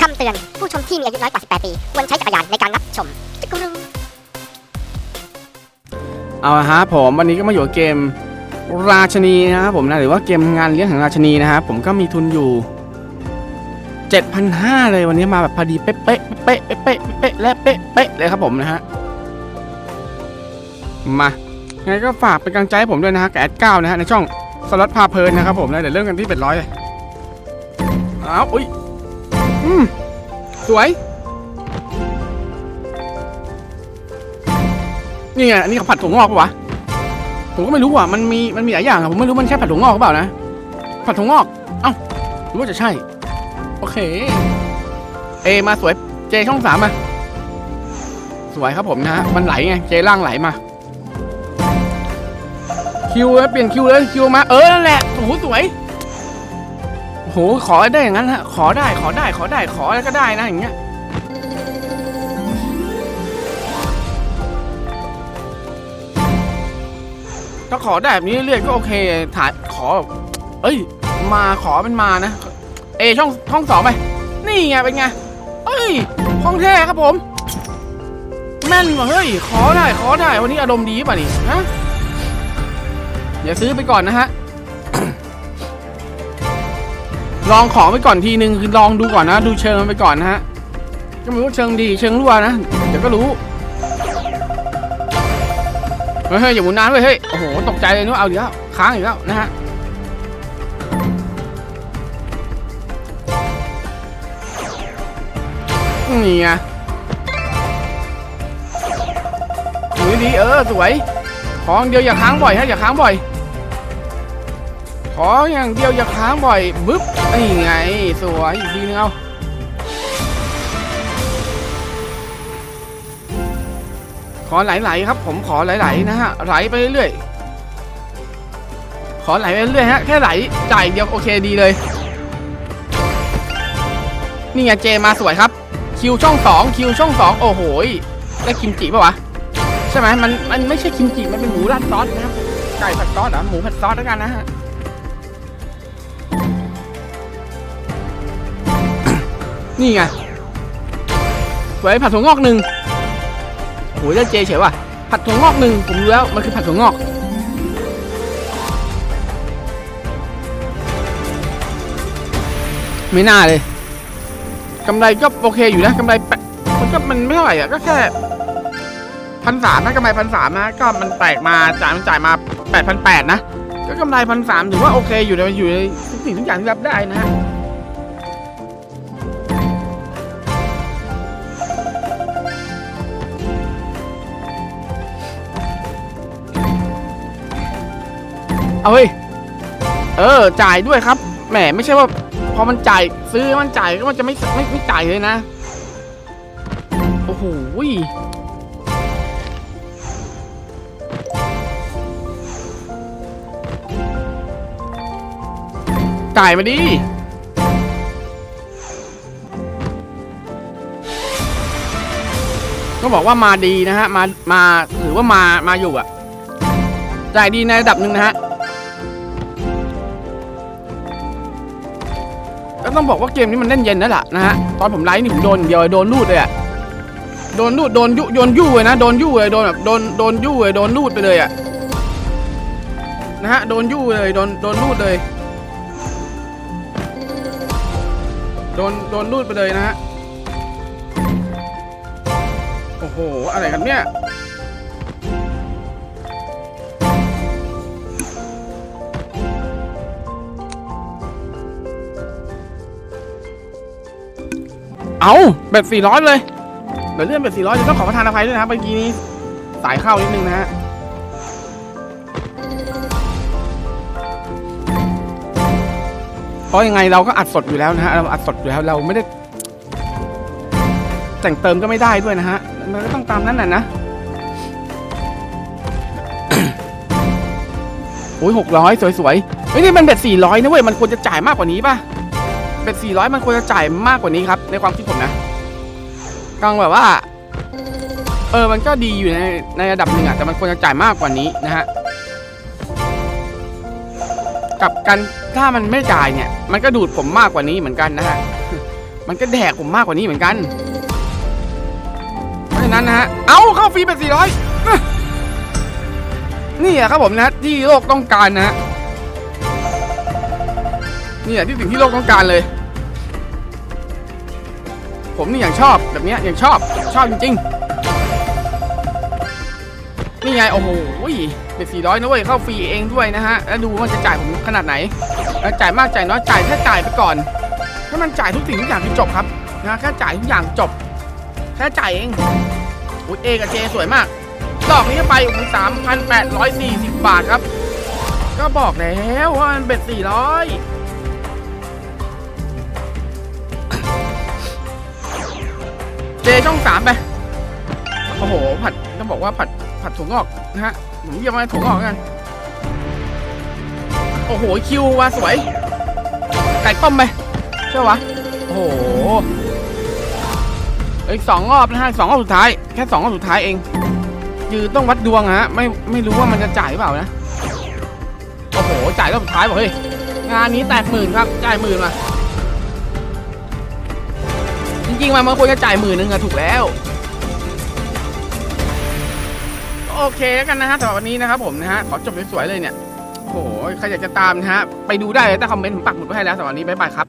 คำเตือน ผู้ชมที่มีอายุน้อยกว่า 18 ปีควรใช้จักรยานในการรับชมจักรึงเอาละฮะผมวันนี้ก็มาอยู่กับเกมราชนีนะครับผมนะหรือว่าเกมงานเลี้ยงของราชนีนะครับผมก็มีทุนอยู่7,500เลยวันนี้มาแบบพอดีเป๊ะเป๊ะเป๊ะเป๊ะเป๊ะและเป๊ะเป๊ะเลยครับผมนะฮะมายังไงก็ฝากเป็นกำลังใจให้ผมด้วยนะฮะกับแอดเก้านะฮะในช่องสล็อตพาเพลินนะครับผมนะเดี๋ยวเริ่มกันที่เป็ดร้อยเลยอ้าวอุ้ย อืม สวย นี่ไง อันนี้เขาผัดถั่วงอกปะวะ ผมก็ไม่รู้อะ มันมี มันมีหลายอย่างอะผมไม่รู้มันใช่ผัดถั่วงอกหรือเปล่านะ ผัดถั่วงอก เอ้าหรือว่าจะใช่ โอเค เอ มาสวย เจช่องสามมา สวยครับผมนะฮะ มันไหลไง เจล่างไหลมา คิวเปลี่ยนคิวเลย คิวมา เออ นั่นแหละ โอ้โห สวย ขอได้อย่างนั้นฮะ ขอได้ ขอได้ ขอได้ ขออะไรก็ได้นะอย่างเงี้ย ถ้าขอได้แบบนี้เรื่อยๆก็โอเค ถ่ายขอแบบเอ้ย มาขอเป็นมานะ เอช่องช่องสองไป นี่ไงเป็นไง เอ้ย ห้องแท้ครับผม แม่นว่ะเฮ้ย ขอได้ ขอได้ วันนี้อารมณ์ดีป่ะนี่ ฮะ อย่าซื้อไปก่อนนะฮะ ลองของไปก่อนทีนึงคือลองดูก่อนนะ ดูเชิงมันไปก่อนนะฮะก็ไม่รู้เชิงดีเชิงรั่วนะเดี๋ยวก็รู้เฮ้ยอย่าหมุนนานเว้ยเฮ้ยโอ้โหตกใจเลยนึกเอาอีกแล้วค้างอีกแล้วนะฮะนี่ไงดูดีเออสวย ขออย่างเดียวอย่าค้างบ่อยฮะอย่าค้างบ่อย ออย่างเดียวอย่าค้างบ่อยบึ๊บนี่ไง สวยอีกทีนึงเอาขอไหลๆครับ ผมขอไหลๆนะฮะไหลไปเรื่อยๆขอไหลไปเรื่อยฮะแค่ไหลจ่ายเดียวโอเคดีเลย นี่ไงเจมาสวยครับ คิวช่องสองคิวช่องสองโอ้โหได้กิมจิปะวะใช่ไหมมันมันไม่ใช่กิมจิมันเป็นหมูราดซอสนะครับไก่ผัดซอสเหรอหมูผัดซอสแล้วกันนะฮะ นี่ไงสวยผัดถั่วงอกหนึ่งโอ้ยได้เจเฉยว่ะผัดถั่วงอกหนึ่งผมรู้แล้วมันคือผัดถั่วงอกไม่น่าเลยกำไรก็โอเคอยู่นะกำไรแปมันก็มันไม่เท่าไหร่อะก็แค่พันสามนะกำไรพันสามนะก็มันแตกมาจ่ายมันจ่ายมาแปดพันแปดนะก็กำไรพันสามถือว่าโอเคอยู่ในอยู่ในทุกสิ่งทุกอย่างที่รับได้นะฮะ เอาเฮ้ย เออ จ่ายด้วยครับ แหม ไม่ใช่ว่า พอมันจ่าย ซื้อมันจ่ายก็มันจะไม่ไม่ไม่จ่ายเลยนะ โอ้โหจ่ายมาดิ ก็บอกว่ามาดีนะฮะ มา มาถือว่ามา มาอยู่อะจ่ายดีในระดับหนึ่งนะฮะ ก็ต้องบอกว่าเกมนี้มันเล่นเย็นแล้วล่ะนะฮะ ตอนผมไลฟ์นี่ผมโดนเดียวโดนลูดเลยอะโดนลูดโดนยุโดนยู่เลยนะ โดนยู่เลย โดนแบบโดนโดนยู่เลย โดนลูดไปเลยอะนะฮะ โดนยู่เลย โดนโดนลูดเลย โดนโดนลูดไปเลยนะฮะ โอ้โห อะไรกันเนี่ย เอาเบ็ดสี่ร้อยเลยเดี๋ยวเลื่อนเบ็ดสี่ร้อยจะต้องขอประทานอภัยด้วยนะครับเมื่อกี้นี้สายเข้านิดนึงนะฮะเพราะยังไงเราก็อัดสดอยู่แล้วนะฮะเราอัดสดอยู่แล้วเราไม่ได้ แต่งเติมก็ไม่ได้ด้วยนะฮะมันก็ต้องตามนั้นน่ะนะโอ้ยหกร้อยสวยๆเฮ้ยนี่มันเบ็ดสี่ร้อยนะเว้ยมันควรจะจ่ายมากกว่านี้ป่ะ เบ็ดสี่ร้อยมันควรจะจ่ายมากกว่านี้ครับ ในความคิดผมนะกำลังแบบว่า เออ มันก็ดีอยู่ในในระดับหนึ่งอะแต่มันควรจะจ่ายมากกว่านี้นะฮะกับกันถ้ามันไม่จ่ายเนี่ย มันก็ดูดผมมากกว่านี้เหมือนกันนะฮะ มันก็แดกผมมากกว่านี้เหมือนกัน เพราะฉะนั้นนะฮะ เอาเข้าฟรีเป็นสี่อยนี่อะครับผมนะ ที่โลกต้องการนะฮะนี่อะที่สิ่งที่โลกต้องการเลย ผมนี่อย่างชอบแบบเนี้ยอย่างชอบชอบจริงๆ นี่ไงโอ้โหเป็นสี่ร้อยนะเว้ยเข้าฟรีเองด้วยนะฮะแล้วดูว่าจะจ่ายผมขนาดไหนจ่ายมากจ่ายน้อยจ่ายแค่จ่ายไปก่อน ถ้ามันจ่ายทุกสิ่งทุกอย่างคือจบครับนะแค่จ่ายทุกอย่างจบแค่จ่ายเองอุ้ยเอกับเจสวยมากดอกนี้ไปโอ้โหสามพันแปดร้อยสี่สิบบาทครับ ก็บอกแล้วว่ามันเบ็ดสี่ร้อย เจช่องสามไป โอ้โห ผัดต้องบอกว่าผัดผัดถั่วงอกนะฮะผมเรียกว่าถั่วงอกกัน โอ้โห คิวว่าสวย ไก่ต้มไปใช่ปะโอ้โหอีกสองรอบนะฮะสองรอบสุดท้าย แค่สองรอบสุดท้ายเอง ยือต้องวัดดวงฮะ ไม่ไม่รู้ว่ามันจะจ่ายหรือเปล่านะ โอ้โห จ่ายรอบสุดท้ายบอกเฮ้ย งานนี้แตกหมื่นครับ จ่ายหมื่นมา จริงๆมันมันควรจะจ่ายหมื่นนึงอะถูกแล้ว โอเคแล้วกันนะฮะสำหรับวันนี้นะครับผมนะฮะขอจบสวยๆเลยเนี่ยโอ้โหใครอยากจะตามนะฮะไปดูได้เลยใต้คอมเมนต์ผมปักหมุดไว้ให้แล้วสำหรับวันนี้บ๊ายบายครับ